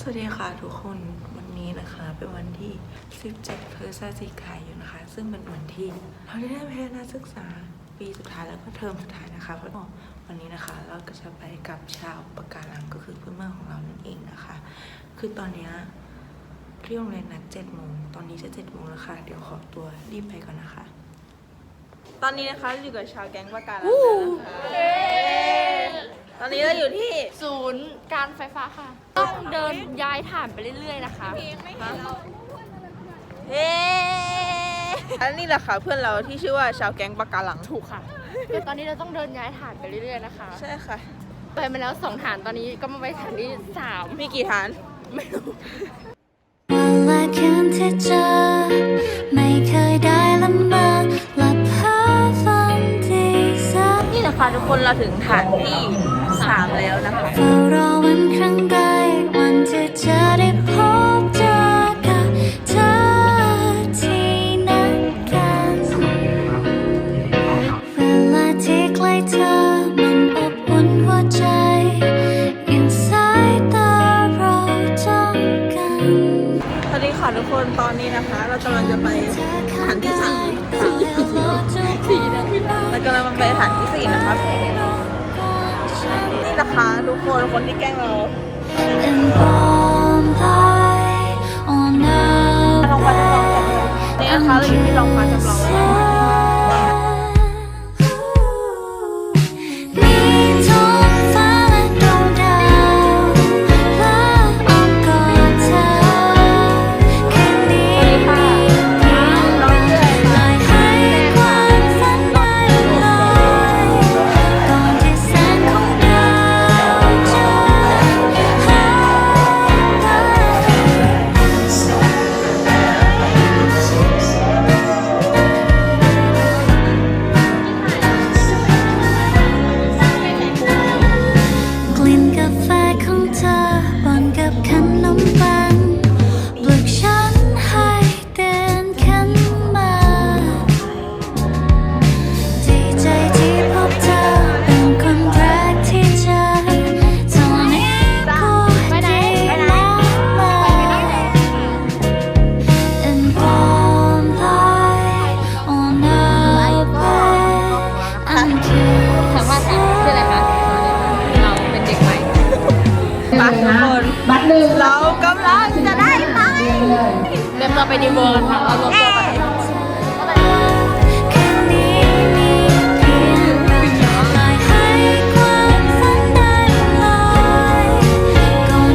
สวัสดีค่ะทุกคนวันนี้นะคะเป็นวันที่ 17พฤศจิกายนนะคะ ซึ่งเป็นวันที่เราได้ได้พัฒนาศึกษาปีสุดท้ายแล้วก็เทอมสุดท้ายนะคะเพราะวันนี้นะคะเราก็จะไปกับชาวปากการังก็คือเพื่อนเมืองของเรานั่นเองนะคะ คือตอนเนี้ยที่โรงเรียนนัด7โมงตอนนี้จะ7โมงแล้วค่ะเดี๋ยวขอตัวรีบไปก่อนนะคะ ตอนนี้นะคะอยู่กับชาวแก๊งปากการังแล้วนะคะ ตอนนี้เราอยู่ที่ศูนย์การไฟฟ้าค่ะ ต้องเดินย้ายฐานไปเรื่อยๆนะคะเฮ้อันนี้แหละค่ะเพื่อนเราที่ชื่อว่าชาวแก๊งปากการังถูกค่ะเดี๋ยวตอนนี้เราต้องเดินย้ายฐานไปเรื่อยๆนะคะ ใช่ค่ะ ไปมาแล้วสองฐานตอนนี้ก็มาไปฐานที่สามมีกี่ฐาน ไม่รู้วันละคืนที่เจอไม่เคยได้ละเมอหลับหาฝันที่สักนี่แหละค่ะทุกคนเราถึงฐานที่ สามแล้วนะคะเฝ้ารอวันครั้งใดวันที่จะได้พบเจอกับเธอที่นัดกันเวลาที่ใกล้เธอมันอบอุ่นหัวใจยู่สายตาเราจ้องกันสวัสดีค่ะทุกคนตอนนี้นะคะ เรากำลังจะไปฐานที่สี่เรากำลังไปฐานที่สี่นะคะ นี่นะคะทุกคนคนที่แกล้งเรา And warm light on ลองฟังจำลองกันนี่นะคะเราอยู่ที่ลองฟังจำลอง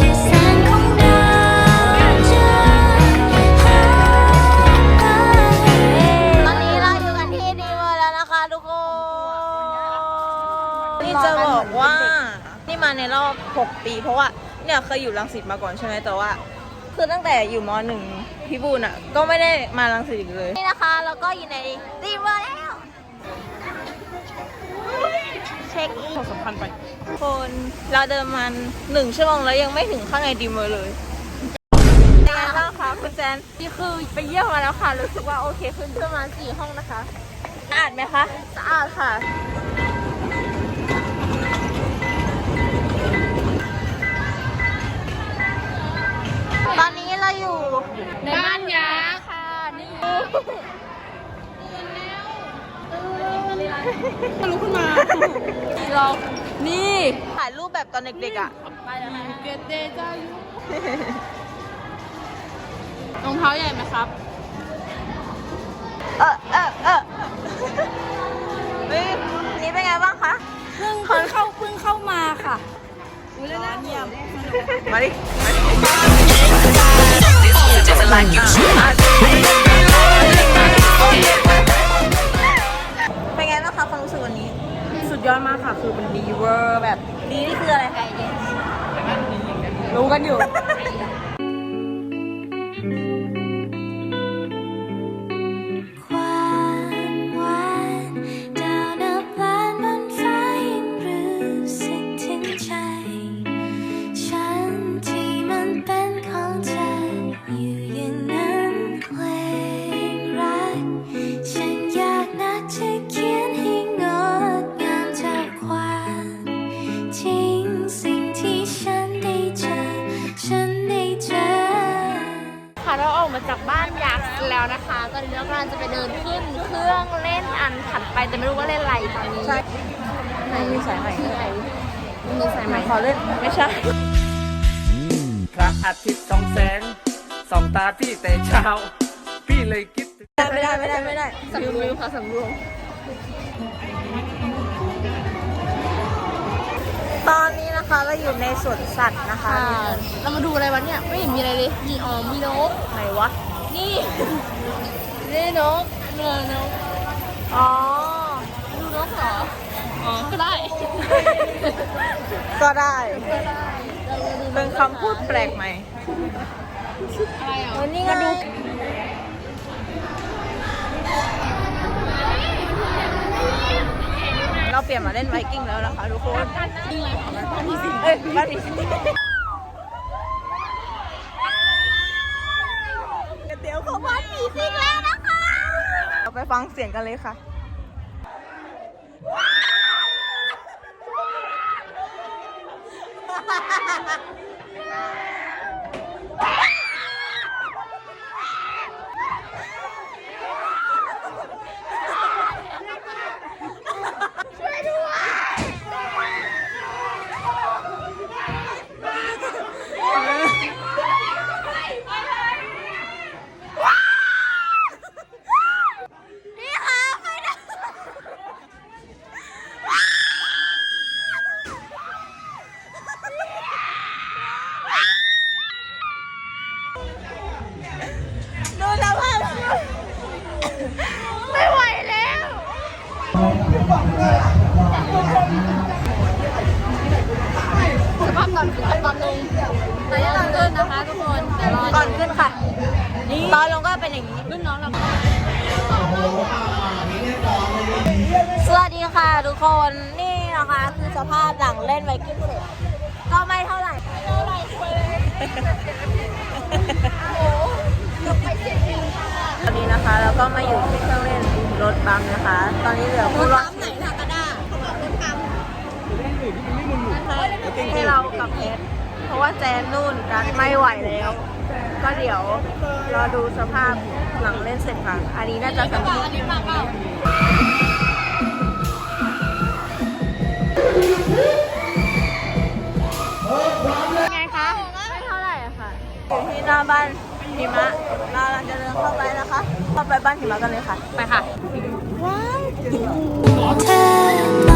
ที่แสงของดาวจะหายไปตอนนี้เราอยู่กันที่ดีเวอร์แล้วนะคะทุกคน นี่จะบอกว่า นี่มาในรอบ 6 ปี เพราะว่า เนี่ยเคยอยู่รังสิตมาก่อนใช่ไหมแต่ว่า คือตั้งแต่อยู่มหนึ่ง พี่บูนอะ ก็ไม่ได้มารังสิตอีกเลย นี่นะคะแล้วก็อยู่ในดีเวอร์แล้ว เช็คอินสำคัญไป คนเราเดินมาหนึ่งชั่วโมงแล้วยังไม่ถึงข้างในดีเวอร์เลยเป็นไงบ้างคะคุณแจนนี่คือไปเยี่ยมมาแล้วค่ะ รู้สึกว่าโอเคขึ้นประมาณสี่ห้องนะคะสะอาดไหมคะสะอาดค่ะ ตอนนี้เราอยู่ในบ้านยาค่ะ นี่ลุกขึ้นมาเรานี่ถ่ายรูปแบบตอนเด็กๆอะเกตเดจายุรองเท้าใหญ่ไหมครับ เออเออเออนี่เป็นไงบ้างคะเพิ่งเพิ่งเข้าเพิ่งเข้ามาค่ะอุ้ยแล้วน่าเยี่ยมมาดิเป็น ยอดมากค่ะคือเป็นดีเวอร์แบบดีนี่คืออะไรคะรู้กันอยู่ แล้วนะคะ ตอนนี้เรากำลังจะไปเดินขึ้นเครื่องเล่นอันถัดไปแต่ไม่รู้ว่าเล่นอะไรตอนนี้ใช่ไม่มีสายใหม่ด้วยมีสายไหมขอเล่นไม่ใช่พระอาทิตย์ส่องแสงส่องตาพี่แต่เช้า พี่เลยคิดถึงไม่ได้ไม่ได้ไม่ได้สำรวมค่ะสำรวมตอนนี้นะคะเราอยู่ในสวนสัตว์นะคะค่ะเรามาดูอะไรวะเนี่ย ไม่เห็นมีอะไรเลย มีอ๋อมีนกไหนวะ นี่นี่นกเนื้อนกอ๋อ ดูนกเหรอ อ๋อ ก็ได้ ก็ได้ก็ได้เรามาดูเป็นคำพูดแปลกใหม่ อะไรอะวันนี้ไงเราเปลี่ยนมาเล่นไวกิ้งแล้วนะคะทุกคนนี่อะไรของมันมีสิ่งเอ้ยบ้านมีสิเดี๋ยวเขาบ้านผีสิงแล้วนะคะ เราไป ฟังเสียงกันเลยค่ะ สภาพตอนขึ้นกับตอนลงตอนนี้เราขึ้นนะคะทุกคนเดี๋ยวรอก่อนขึ้นค่ะตอนลงก็เป็นอย่างนี้รุ่นน้องเราสวัสดีค่ะทุกคนนี่นะคะคือสภาพหลังเล่นไวกิ้งเสร็จก็ไม่เท่าไหร่เท่าไหร่ตอนนี้นะคะเราก็มาอยู่ที่เครื่องเล่นรถบัมนะคะ ตอนนี้เหลือผู้รอด ให้เรากับเพชรเพราะว่าแจนนู่นกันไม่ไหวแล้ว ก็เดี๋ยวรอดูสภาพหลังเล่นเสร็จค่ะ อันนี้น่าจะสำคัญอันนี้มาเปล่าไงคะไม่เท่าไหร่อะค่ะอยู่ที่หน้าบ้านหิมะเรากำลังจะเดินเข้าไปนะคะเข้าไปบ้านหิมะกันเลยค่ะ ไปค่ะเธอมาโ